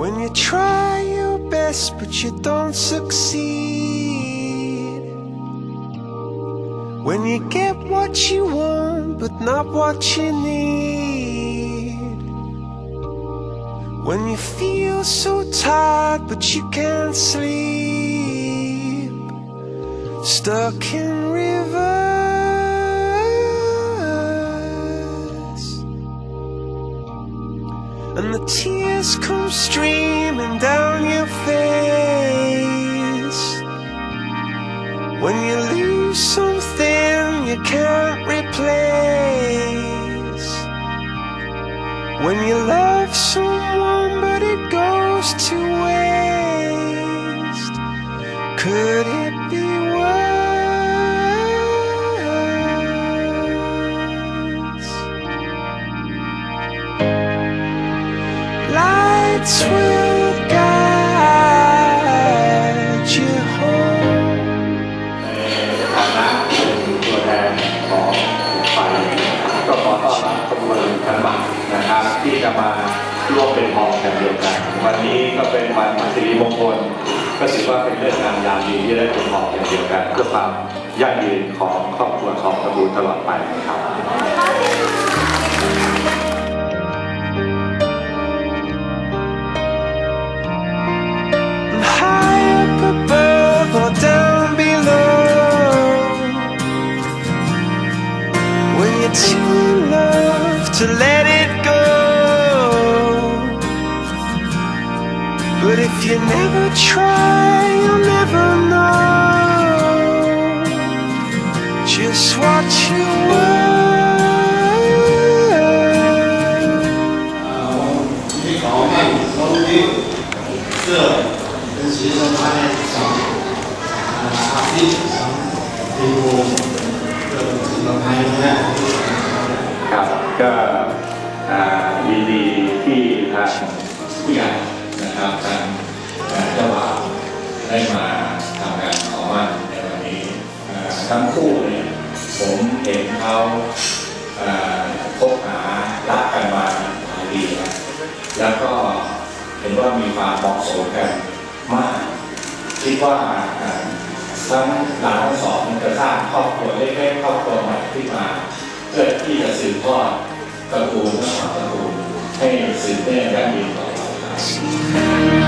When you try your best but you don't succeed. When you get what you want but not what you need. When you feel so tired but you can't sleep. Stuck in rivers. And the tears come streaming down your face. When you lose something you can't replace. When you love Lights will guide you home. ฐานะเป็นตัวแทนของฝ่ายก็ขอต้อนรับคนเมืองทั้งหมดนะครับที่จะมาร่วมเป็นพองกันเดียวกัน วันนี้ก็เป็นวันสิริมงคล ก็ถือว่าเป็นเรื่องงามยามดีที่ได้เป็นพองกันเดียวกันเพื่อความยั่งยืนของครอบครัวของตระกูลตลอดไปนะครับ if you never try, you'll never know just what you were. 你搞慢手机，这跟学生他们上啊阿弟上这个这这个拍片。 ครั เห็นเขาคบหารักกันมาหลายปีแล้วแล้วก็เห็นว่ามีความเหมาะสมกันมาก คิดว่าอ่าทั้งหลานทั้งสองจะสร้างครอบครัวเล็กๆครอบครัวใหม่ขึ้นมาเพื่อที่จะสืบทอดตระกูลทั้งสองตระกูลให้สืบเนื่องยั่งยืนต่อไป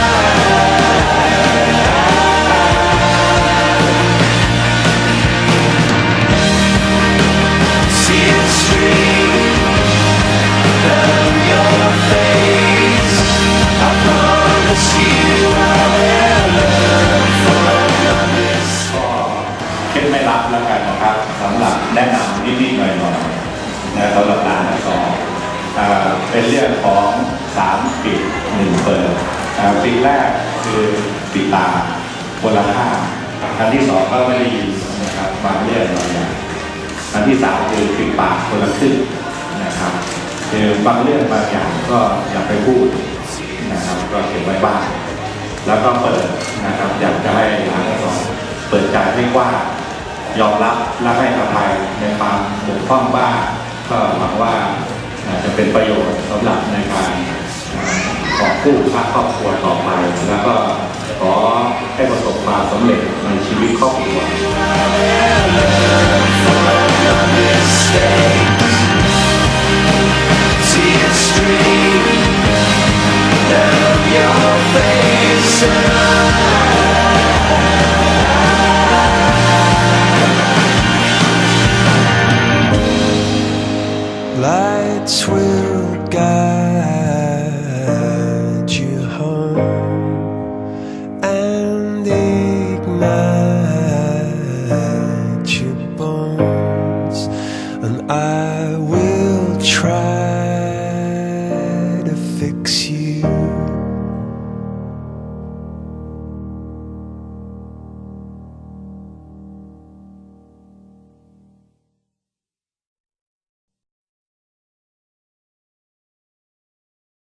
เคล็ดไม่ลับแล้วกันนะครับสำหรับแนะนำนิดๆหน่อยๆนะสำหรับหลานทั้งสองเป็นเรื่องของสามปิดหนึ่งเปิดปิดแรกคือปิดตาคนละข้าอันที่สองก็ไม่ได้ยินนะครับบางเรื่องบางอย่างอันที่สามคือปิดปากคนละครึ่งนะครับคือคือบางเรื่องบางอย่างก็อย่าไปพูดนะครับก็เก็บไว้บ้างแล้วก็เปิดนะครับอยากจะให้หลานทั้งสองเปิดใจให้กว้าง ยอมรับและให้อภัยในความบกพร่องบ้างก็หวังว่าจะเป็นประโยชน์สำหรับในการขอบคู่พระครอบครัวต่อไป แล้วก็ขอให้ประสบความสำเร็จในชีวิตครอบครัว love.